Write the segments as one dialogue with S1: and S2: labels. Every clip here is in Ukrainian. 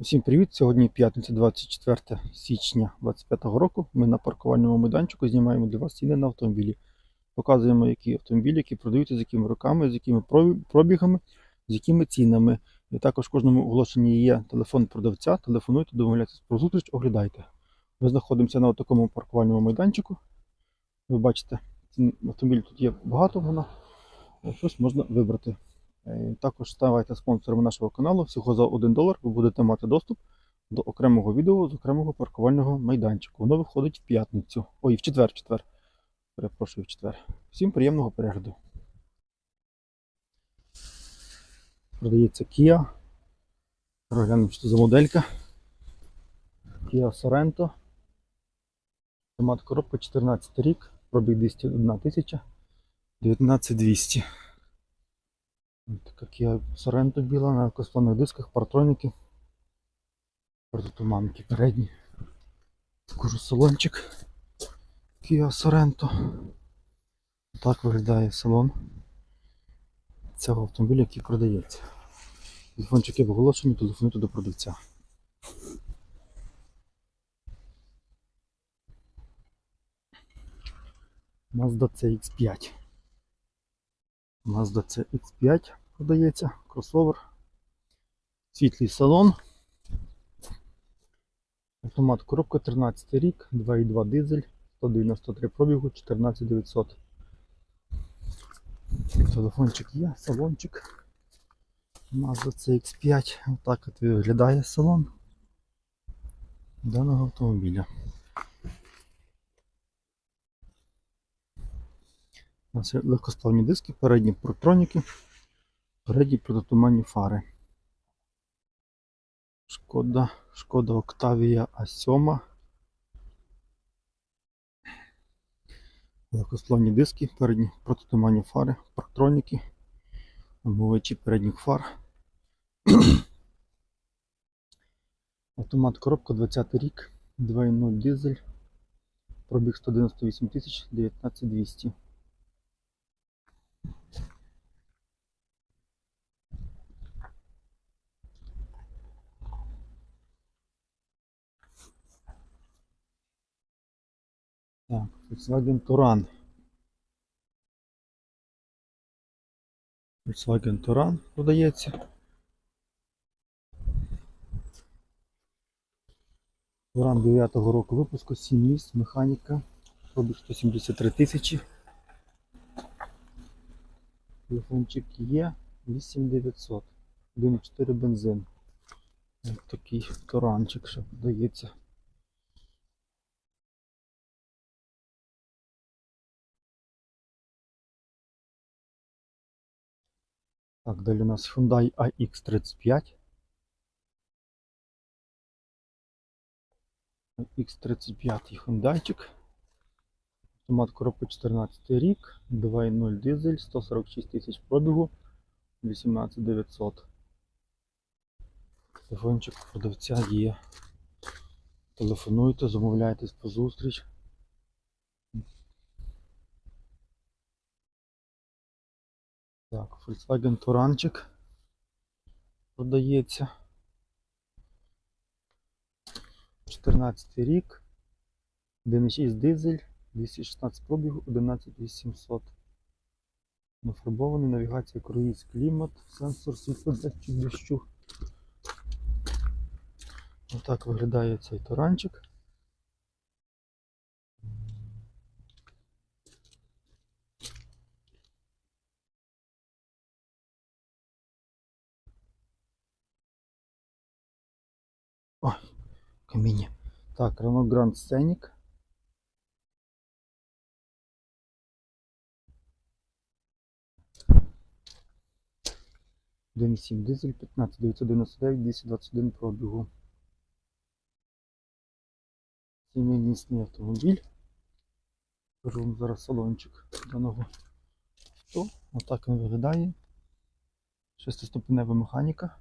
S1: Всім привіт! Сьогодні п'ятниця 24 січня 2025 року. Ми на паркувальному майданчику знімаємо для вас ціни на автомобілі. Показуємо, які автомобілі, які продаються, з якими роками, з якими пробігами, з якими цінами. І також в кожному оголошенні є телефон продавця. Телефонуйте, домовляйтесь про зустріч, оглядайте. Ми знаходимося на такому паркувальному майданчику. Ви бачите, автомобілів тут є багато, воно щось можна вибрати. Е, Також ставайте спонсором нашого каналу. Всього за 1 долар ви будете мати доступ до окремого відео з окремого паркувального майданчику. Воно виходить в п'ятницю. Ой, в четвер, четвер. Перепрошую, в четвер. Всім приємного перегляду. Продається Kia. Розглянемо, що це за моделька. Kia Sorento. Автомат коробка 14 рік. Пробіг 201 тисяча. 19200. Така Kia Sorento біла на коспланих дисках, партроніки. Протитуманки передні. Кожу салончик. Kia Sorento. Так виглядає салон цього автомобіля, який продається. Телефончик є в оголошенні, телефонуйте до продавця. Mazda CX5. Mazda CX5 продається, кросовер. Світлий салон. Автомат коробка 13 рік, 2,2 дизель, 193 пробігу, 14900. Телефончик є, салончик. Mazda CX5. Отак от виглядає салон даного автомобіля. У нас є легкосплавні диски, передні протроніки, передні протитуманні фари. Шкода, Шкода Octavia A7. Легкосплавні диски, передні протитуманні фари, протроніки, омивачі передніх фар. Автомат коробка 20 рік, 2.0 дизель, пробіг 198 тисяч 19200. Так, Volkswagen Touran. Volkswagen Touran продається. Туран 9-го року випуску, 7 місць, механіка, пробіг 173 тисячі. Телефончик є 8900. 1,4 бензин. Ось такий туранчик, що продається. Так, далі у нас Hyundai iX35. X35 Hyundaiчик. Автомат коробка 14 рік, 2.0 дизель, 146 тисяч пробігу, 18900. Телефончик продавця є. Телефонуйте, замовляйтесь по зустріч. Так, Volkswagen Touranчик продається. 14 рік. 1.6 дизель, 216 пробігу, 11800. Нафарбований, навігація круїз, клімат, сенсор світло датчик дощу. Отак виглядає цей таранчик. Ой, каміння. Так, Renault Grand Scenic. Один сім дизель, 15 999, 221 пробігу. Сімейний автомобіль. Вам зараз салончик даного авто. Отак він виглядає. Шестиступенева механіка.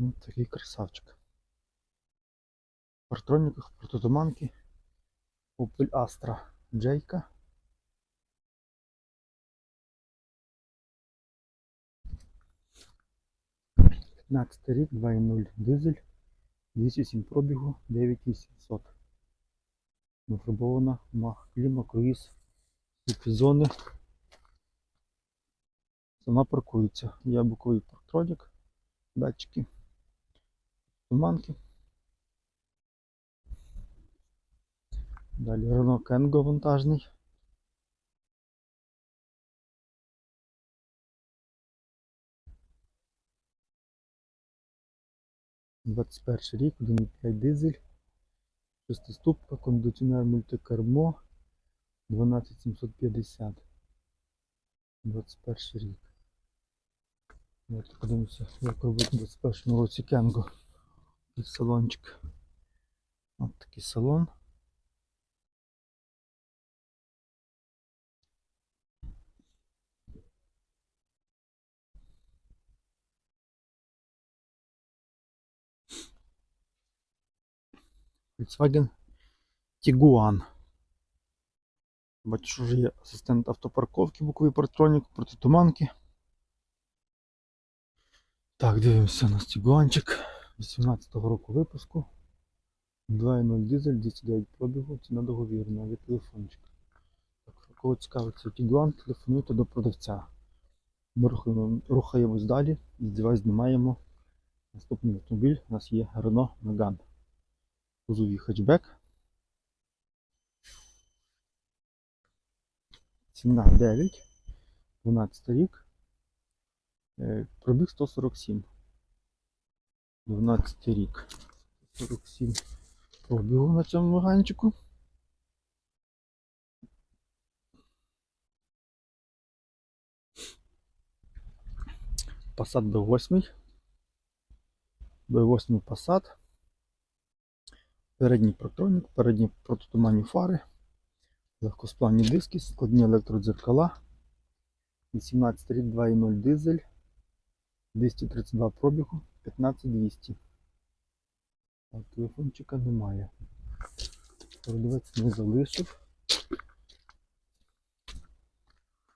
S1: Ось такий красавчик. В партронниках прототуманки Опель Астра Джейка. П'ятнадцятий рік, 2.0 дизель, 207 пробігу, 9800. Нафарбована мах кліма, круїз, зони. вона паркується. Яблуковий парктронік, датчики туманки. Далі Renault Кенго вантажний. Двадцять перший рік, 1,5 дизель, шестиступка, кондиціонер мультикермо, 12750. 21 рік. Давайте подивимося, як робить у 21 році Кенго. Салончик. Ось такий салон. Volkswagen Tiguan. Бачу, що є асистент автопарковки, боковий партронік, протитуманки. Так, дивимося на Тігуанчик 18-го року випуску. 2.0 дизель, 209 пробігу, ціна договірна, від телефончик. Так, кого цікавиться Тігуан, телефонуйте до продавця. Ми рухаємо, рухаємось далі, здівай знімаємо. Наступний автомобіль у нас є Renault Megane. Кузовий хетчбек. Ціна 9, 12 рік. Е, Пробіг 147. 12 рік. 47 пробігу на цьому ваганчику. Passat B8. B8 Passat. Передній протронік, передні протитуманні фари, легкосплавні диски, складні електродзеркала. 18 рік 2.0 дизель, 232 пробігу, 15200. Так, телефончика немає. Продавець не залишив.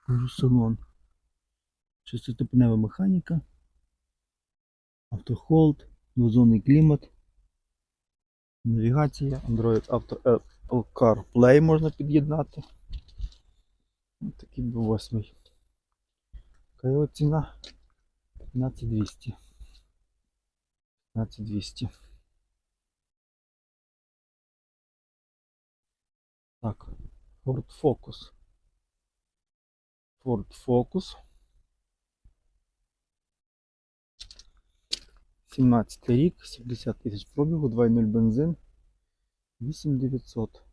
S1: Кажу, салон. Шестиступенева механіка, автохолд, двозонний клімат. Навігація, Android Auto Apple CarPlay можна під'єднати. Ось такий був восьмий. Яка його ціна? 15200. 15200. Так, Ford Focus. Ford Focus. 17 рік, 70 тисяч пробігу, 2.0 бензин, 8900.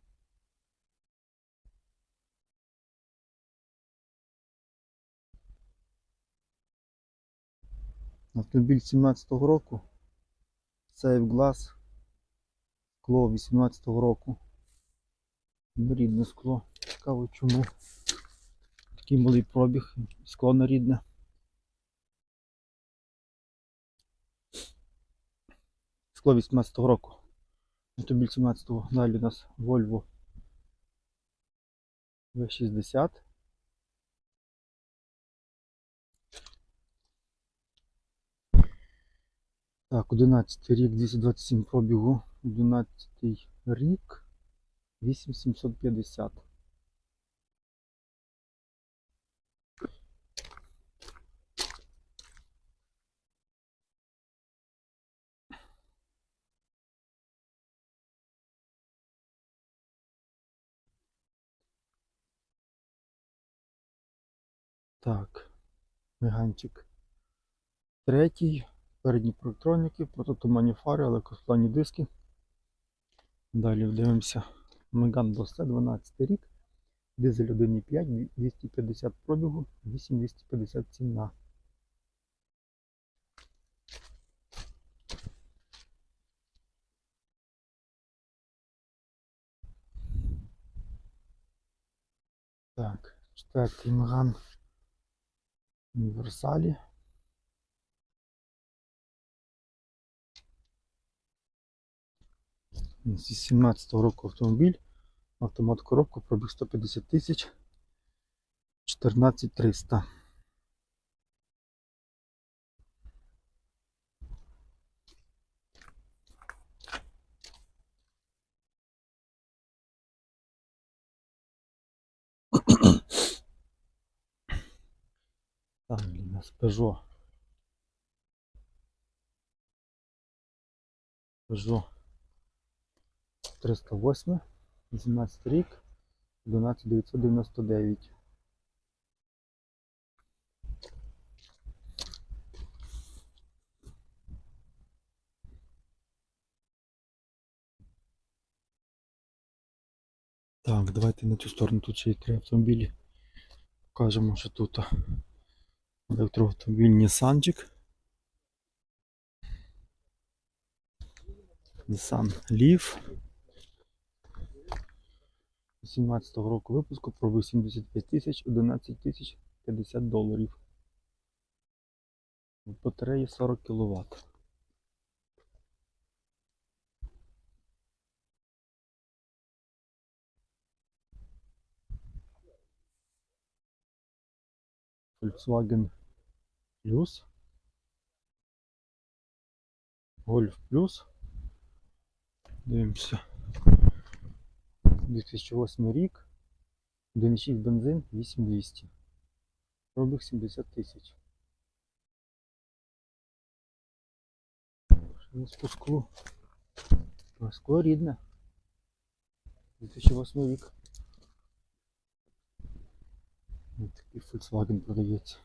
S1: Автомобіль 17-го року. Glass. Скло 18-го року. Ну, Рідне скло. Цікаво чому. Такий малий пробіг. Скло на рідне. Скло 18-го року. Автомобіль 17-го. Далі у нас Volvo V60. Так, 11 рік, 227 пробігу. 11 рік, 8750. Так, меганчик. Третій. Передні проектроніки, прототуманні фари, електросплавні диски. Далі дивимося. Megane Bose 12 рік. Дизель 1.5, 250 пробігу, 8250 ціна. Так, четвертий Megane Універсалі. З року автомобіль, автомат коробку пробіг 150 тисяч 14 300. Там у нас Peugeot. Peugeot. 308, 18 рік, 11999. Так, давайте на цю сторону тут ще є три автомобілі. Покажемо, що тут електроавтомобіль Nissanчик. Nissan Leaf. 17 року випуску пробив 75 тисяч, 11 тисяч 50 доларів. Батареї 40 кВт. Volkswagen Plus. Golf Plus. Дивимося. 2008 рік. 1,6 бензин 8200. Пробіг 70 тисяч. По склу? Скло рідне. 2008 рік. Ось такий Volkswagen продається.